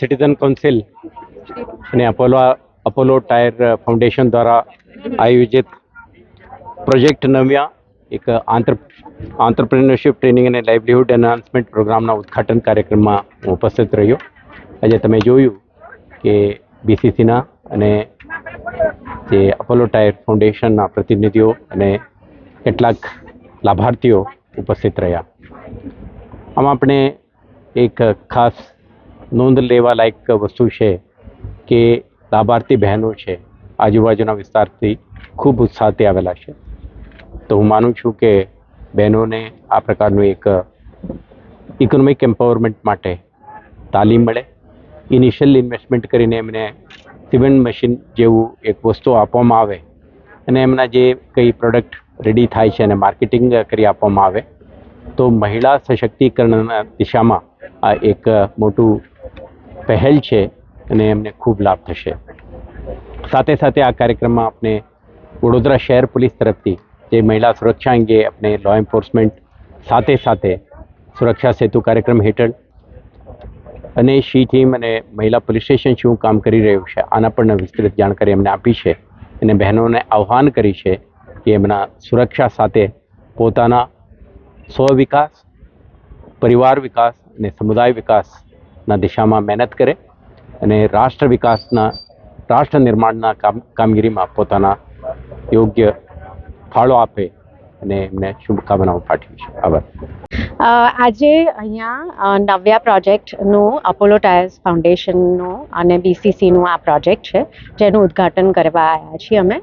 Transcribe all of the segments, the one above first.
Citizen council અને Apollo Apollo tyre foundation દ્વારા આયોજિત પ્રોજેક્ટ નવ્યા એક આંતર, આંતરપ્રિનરશિપ ટ્રેનિંગ અને લાઇવલીહુડ એન્હાન્સમેન્ટ પ્રોગ્રામના ઉદ્ઘાટન કાર્યક્રમમાં હું ઉપસ્થિત રહ્યો. આજે તમે જોયું કે બીસીસીના અને જે અપોલો ટાયર ફાઉન્ડેશનના પ્રતિનિધિઓ અને કેટલાક લાભાર્થીઓ ઉપસ્થિત રહ્યા. આમાં આપણે એક ખાસ નોંધ લેવા લાયક વસ્તુ છે કે લાભાર્થી બહેનો છે. આજુબાજુના વિસ્તારથી ખૂબ ઉત્સાહથી આવેલા છે. તો હું માનું છું કે બહેનોને આ પ્રકારનું એક ઇકોનોમિક એમ્પાવરમેન્ટ માટે તાલીમ મળે. ઇનિશિયલ ઇન્વેસ્ટમેન્ટ કરીને એમને સિમેન્ટ મશીન જેવું એક વસ્તુ આપવામાં આવે અને એમના જે કંઈ પ્રોડક્ટ રેડી થાય છે અને માર્કેટિંગ કરી આપવામાં આવે, તો મહિલા સશક્તિકરણના દિશામાં આ એક મોટું પહેલ છે અને એમને ખૂબ લાભ થશે. સાથે સાથે આ કાર્યક્રમમાં આપણે વડોદરા શહેર પોલીસ તરફથી જે મહિલા સુરક્ષા અંગે આપણે લો એન્ફોર્સમેન્ટ સાથે સાથે સુરક્ષા સેતુ કાર્યક્રમ હેઠળ અને શી ટીમ અને મહિલા પોલીસ સ્ટેશન શું કામ કરી રહ્યું છે આના પણ વિસ્તૃત જાણકારી એમને આપી છે અને બહેનોને આહ્વાન કરી છે કે એમના સુરક્ષા સાથે પોતાના સ્વ વિકાસ, પરિવાર વિકાસ અને સમુદાય વિકાસના દિશામાં મહેનત કરે અને રાષ્ટ્ર વિકાસના, રાષ્ટ્ર નિર્માણના કામ, કામગીરીમાં પોતાના યોગ્ય ફાળો આપે અને એમને શુભકામનાઓ પાઠવી છે. આભાર. આજે અહીંયા અ, નવ્યા પ્રોજેક્ટનું અપોલો ટાયર્સ ફાઉન્ડેશનનું અને બીસીસીનું આ પ્રોજેક્ટ છે જેનું ઉદ્ઘાટન કરવા આવ્યા છીએ અમે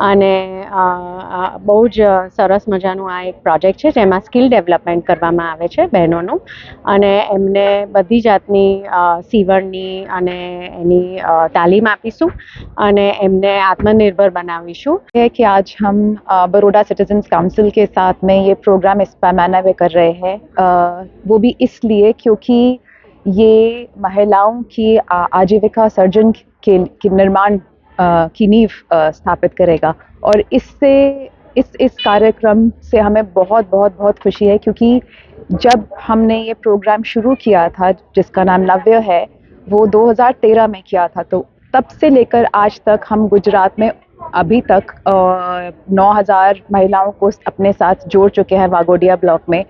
અને અ, અ, બહુ જ સરસ મજાનું આ એક પ્રોજેક્ટ છે જેમાં સ્કિલ ડેવલપમેન્ટ કરવામાં આવે છે બહેનોનું અને એમને બધી જાતની અ, સીવણની અને એની અ, તાલીમ આપીશું અને એમને આત્મનિર્ભર બનાવીશું है कि आज हम अ, बड़ौदा सिटीजन्स काउंसिल के साथ में ये प्रोग्राम इस पैमाने पे कर रहे हैं अ, वो भी इसलिए क्योंकि ये महिलाओं की आजीविका सर्जन के, के निर्माण की नींव स्थापित करेगा। और इससे इस इस कार्यक्रम से हमें बहुत बहुत बहुत खुशी है क्योंकि जब हमने ये प्रोग्राम शुरू किया था जिसका नाम नव्य है वो 2013 में किया था तो तब से लेकर आज तक हम गुजरात में अभी तक नौ हज़ार महिलाओं को अपने साथ जोड़ चुके हैं वागोडिया ब्लॉक में।